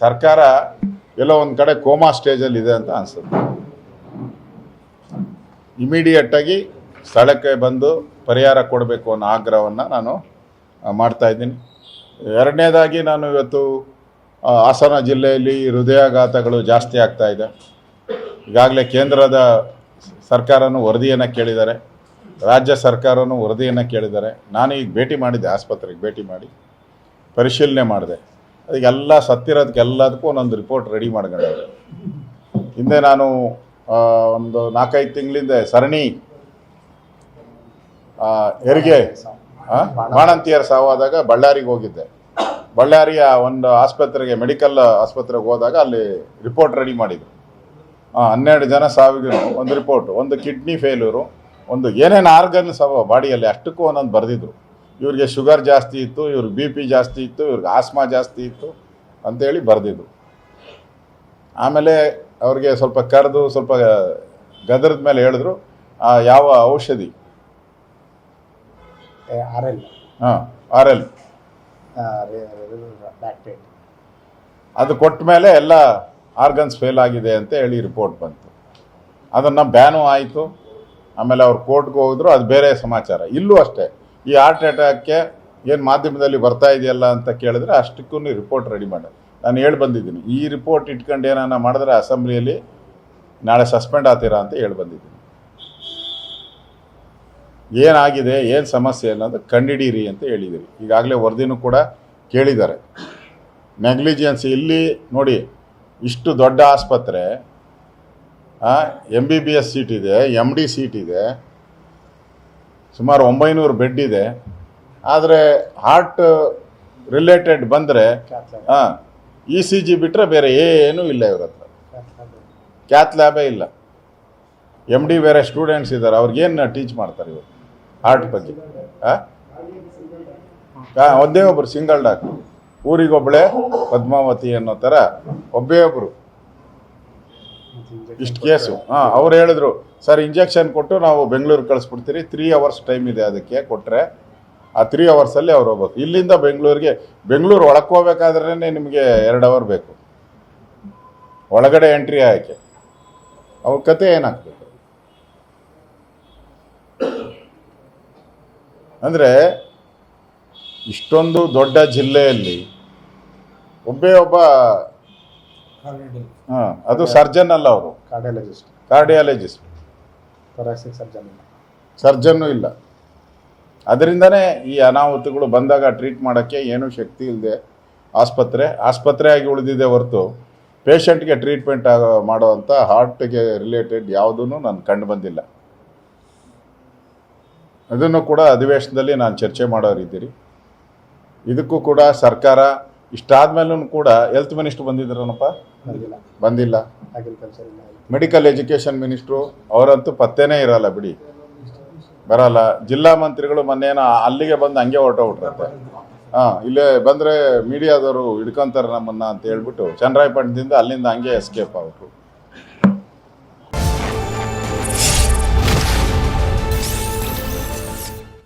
ಸರ್ಕಾರ ಎಲ್ಲೋ ಒಂದು ಕಡೆ ಕೋಮಾ ಸ್ಟೇಜಲ್ಲಿ ಇದೆ ಅಂತ ಅನಿಸುತ್ತೆ. ಇಮಿಡಿಯೇಟಾಗಿ ಸ್ಥಳಕ್ಕೆ ಬಂದು ಪರಿಹಾರ ಕೊಡಬೇಕು ಅನ್ನೋ ಆಗ್ರಹವನ್ನು ನಾನು ಮಾಡ್ತಾಯಿದ್ದೀನಿ ಎರಡನೇದಾಗಿ ನಾನು ಇವತ್ತು ಹಾಸನ ಜಿಲ್ಲೆಯಲ್ಲಿ ಹೃದಯಾಘಾತಗಳು ಜಾಸ್ತಿ ಆಗ್ತಾ ಇದೆ. ಈಗಾಗಲೇ ಕೇಂದ್ರದ ಸರ್ಕಾರನೂ ವರದಿಯನ್ನು ಕೇಳಿದ್ದಾರೆ. ರಾಜ್ಯ ಸರ್ಕಾರನೂ ವರದಿಯನ್ನು ಕೇಳಿದ್ದಾರೆ. ನಾನು ಈಗ ಭೇಟಿ ಮಾಡಿದ್ದೆ, ಆಸ್ಪತ್ರೆಗೆ ಭೇಟಿ ಮಾಡಿ, ಪರಿಶೀಲನೆ ಮಾಡಿದೆ. ಅದಕ್ಕೆಲ್ಲ ಸತ್ತಿರೋದಕ್ಕೆಲ್ಲದಕ್ಕೂ ಒಂದೊಂದು ರಿಪೋರ್ಟ್ ರೆಡಿ ಮಾಡ್ಕೊಂಡಿದ್ದೆ ಹಿಂದೆ ನಾನು ಒಂದು ನಾಲ್ಕೈದು ತಿಂಗಳಿಂದ ಸರಣಿ ಹೆರಿಗೆ ಬಾಣಂತಿಯರ ಸಾವಾದಾಗ ಬಳ್ಳಾರಿಗೆ ಹೋಗಿದ್ದೆ. ಬಳ್ಳಾರಿಯ ಒಂದು ಆಸ್ಪತ್ರೆಗೆ, ಮೆಡಿಕಲ್ ಆಸ್ಪತ್ರೆಗೆ ಹೋದಾಗ ಅಲ್ಲಿ ರಿಪೋರ್ಟ್ ರೆಡಿ ಮಾಡಿದ್ರು. ಹನ್ನೆರಡು ಜನ ಸಾವಿಗೆ ಒಂದು ರಿಪೋರ್ಟ್ ಒಂದು ಕಿಡ್ನಿ ಫೇಲ್ಯೂರು ಒಂದು ಏನೇನು ಆರ್ಗನ್ ಸಾವ ಬಾಡಿಯಲ್ಲಿ ಅಷ್ಟಕ್ಕೂ ಒಂದೊಂದು ಬರೆದಿದ್ರು. ಇವ್ರಿಗೆ ಶುಗರ್ ಜಾಸ್ತಿ ಇತ್ತು ಇವ್ರಿಗೆ ಬಿ ಪಿ ಜಾಸ್ತಿ ಇತ್ತು ಇವ್ರಿಗೆ ಆಸ್ಮಾ ಜಾಸ್ತಿ ಇತ್ತು ಅಂತೇಳಿ ಬರೆದಿದ್ರು. ಆಮೇಲೆ ಅವ್ರಿಗೆ ಸ್ವಲ್ಪ ಕರೆದು ಸ್ವಲ್ಪ ಗದರದ ಮೇಲೆ ಹೇಳಿದ್ರು ಆ, ಯಾವ ಔಷಧಿ? R L. ಹಾಂ ಆರ್ ಎಲ್. ಅದು ಕೊಟ್ಟ ಮೇಲೆ ಎಲ್ಲ ಆರ್ಗನ್ಸ್ ಫೇಲ್ ಆಗಿದೆ ಅಂತ ಹೇಳಿ ರಿಪೋರ್ಟ್ ಬಂತು. ಅದನ್ನು ಬ್ಯಾನು ಆಯಿತು. ಆಮೇಲೆ ಅವ್ರು ಕೋರ್ಟ್ಗೆ ಹೋಗಿದ್ರು ಅದು ಬೇರೆ ಸಮಾಚಾರ. ಇಲ್ಲೂ ಅಷ್ಟೇ. ಈ ಹಾರ್ಟ್ ಅಟ್ಯಾಕ್ಗೆ ಏನು ಮಾಧ್ಯಮದಲ್ಲಿ ಬರ್ತಾ ಇದೆಯಲ್ಲ ಅಂತ ಕೇಳಿದ್ರೆ ಅಷ್ಟಕ್ಕೂ ರಿಪೋರ್ಟ್ ರೆಡಿ ಮಾಡಿ. ನಾನು ಹೇಳಿ ಬಂದಿದ್ದೀನಿ. ಈ ರಿಪೋರ್ಟ್ ಇಟ್ಕೊಂಡು ಏನಾನ ಮಾಡಿದ್ರೆ ಅಸೆಂಬ್ಲಿಯಲ್ಲಿ ನಾಳೆ ಸಸ್ಪೆಂಡ್ ಆಗ್ತೀರಾ ಅಂತ ಹೇಳಿ ಬಂದಿದ್ದೀನಿ. ಏನಾಗಿದೆ, ಏನು ಸಮಸ್ಯೆ ಅನ್ನೋದು ಕಂಡಿಡೀರಿ ಅಂತ ಹೇಳಿದಿರಿ ಈಗಾಗಲೇ ವರದಿನೂ ಕೂಡ ಕೇಳಿದ್ದಾರೆ. ನೆಗ್ಲಿಜಿಯನ್ಸ್ ಇಲ್ಲಿ ನೋಡಿ, ಇಷ್ಟು ದೊಡ್ಡ ಆಸ್ಪತ್ರೆ M B B S seat ಇದೆ ಎಂ ಡಿ ಸೀಟ್ ಇದೆ ಸುಮಾರು ಒಂಬೈನೂರು ಬೆಡ್ ಇದೆ. ಆದರೆ ಹಾರ್ಟ್ ರಿಲೇಟೆಡ್ ಬಂದರೆ ಹಾಂ ಇ ಸಿ ಜಿ ಬಿಟ್ಟರೆ ಬೇರೆ ಏನೂ ಇಲ್ಲ ಇವ್ರ ಹತ್ರ. ಕ್ಯಾತ್ ಲ್ಯಾಬೇ ಇಲ್ಲ. ಎಂ ಡಿ ಬೇರೆ ಸ್ಟೂಡೆಂಟ್ಸ್ ಇದ್ದಾರೆ ಅವ್ರಿಗೇನು ಟೀಚ್ ಮಾಡ್ತಾರೆ ಇವರು? ಹಾರ್ಟ್ ಬಗ್ಗೆ. ಹಾಂ ಒಂದೇ ಒಬ್ಬರು ಸಿಂಗಲ್ ಡಾಕ್ಟ್ರು ಊರಿಗೊಬ್ಬಳೆ ಪದ್ಮಾವತಿ ಅನ್ನೋ ಥರ ಒಬ್ಬೇ ಒಬ್ಬರು ಇಷ್ಟು ಕೇಸು ಹಾಂ ಅವ್ರು ಹೇಳಿದ್ರು ಸರ್ ಇಂಜೆಕ್ಷನ್ ಕೊಟ್ಟು ನಾವು ಬೆಂಗಳೂರು ಕಳಿಸ್ಬಿಡ್ತೀರಿ. ತ್ರೀ ಅವರ್ಸ್ ಟೈಮ್ ಇದೆ ಅದಕ್ಕೆ ಕೊಟ್ಟರೆ ಆ ತ್ರೀ ಅವರ್ಸಲ್ಲಿ ಅವ್ರು ಹೋಗ್ಬೇಕು. ಇಲ್ಲಿಂದ ಬೆಂಗಳೂರಿಗೆ ಬೆಂಗಳೂರು ಒಳಕ್ಕೆ ಹೋಗ್ಬೇಕಾದ್ರೇ ನಿಮಗೆ ಎರಡು ಅವರ್ ಬೇಕು. ಒಳಗಡೆ ಎಂಟ್ರಿ ಆಯ್ಕೆ ಅವ್ರ ಕತೆ ಏನಾಗ್ಬೇಕು? ಅಂದರೆ ಇಷ್ಟೊಂದು ದೊಡ್ಡ ಜಿಲ್ಲೆಯಲ್ಲಿ ಒಬ್ಬೇ ಒಬ್ಬ ಹಾಂ ಅದು ಸರ್ಜನ್ ಅಲ್ಲ ಅವರು. Cardiologist. Cardiologist. Thoracic surgeon. Surgeon ಇಲ್ಲ. ಅದರಿಂದನೇ ಈ ಅನಾಹುತಗಳು ಬಂದಾಗ ಟ್ರೀಟ್ ಮಾಡೋಕ್ಕೆ ಏನೂ ಶಕ್ತಿ ಇಲ್ಲದೆ ಆಸ್ಪತ್ರೆ ಆಸ್ಪತ್ರೆ ಆಗಿ ಉಳಿದಿದೆ ಹೊರತು ಪೇಷಂಟ್ಗೆ ಟ್ರೀಟ್ಮೆಂಟ್ ಆಗೋ ಮಾಡೋವಂಥ ಹಾರ್ಟ್ಗೆ ರಿಲೇಟೆಡ್ ಯಾವುದೂ ನಾನು ಕಂಡು ಬಂದಿಲ್ಲ. ಅದನ್ನು ಕೂಡ ಅಧಿವೇಶನದಲ್ಲಿ ನಾನು ಚರ್ಚೆ ಮಾಡೋರಿದ್ದೀರಿ ಇದಕ್ಕೂ ಕೂಡ ಸರ್ಕಾರ ಇಷ್ಟಾದ್ಮೇಲೂ ಕೂಡ ಹೆಲ್ತ್ ಮಿನಿಸ್ಟ್ರು ಬಂದಿದ್ರನಪ್ಪ ಬಂದಿಲ್ಲ. ಅಗ್ರಿಕಲ್ಚರ್ ಮೆಡಿಕಲ್ ಎಜುಕೇಷನ್ ಮಿನಿಸ್ಟ್ರು ಅವರಂತೂ ಪತ್ತೇನೇ ಇರಲ್ಲ ಬಿಡಿ. ಬರಲ್ಲ. ಜಿಲ್ಲಾ ಮಂತ್ರಿಗಳು ಮೊನ್ನೇನೋ ಅಲ್ಲಿಗೆ ಬಂದು ಹಂಗೆ ಹೊರಟೋಗ್ಬಿಟ್ರಂತೆ. ಹಾಂ ಇಲ್ಲೇ ಬಂದರೆ ಮೀಡಿಯಾದವರು ಹಿಡ್ಕೊಂತಾರೆ ನಮ್ಮನ್ನ ಅಂತ ಹೇಳ್ಬಿಟ್ಟು ಚನ್ನರಾಯಪಟ್ಟಣದಿಂದ ಅಲ್ಲಿಂದ ಹಂಗೆ ಎಸ್ಕೇಪ್ ಆಗ್ಬಿಟ್ರು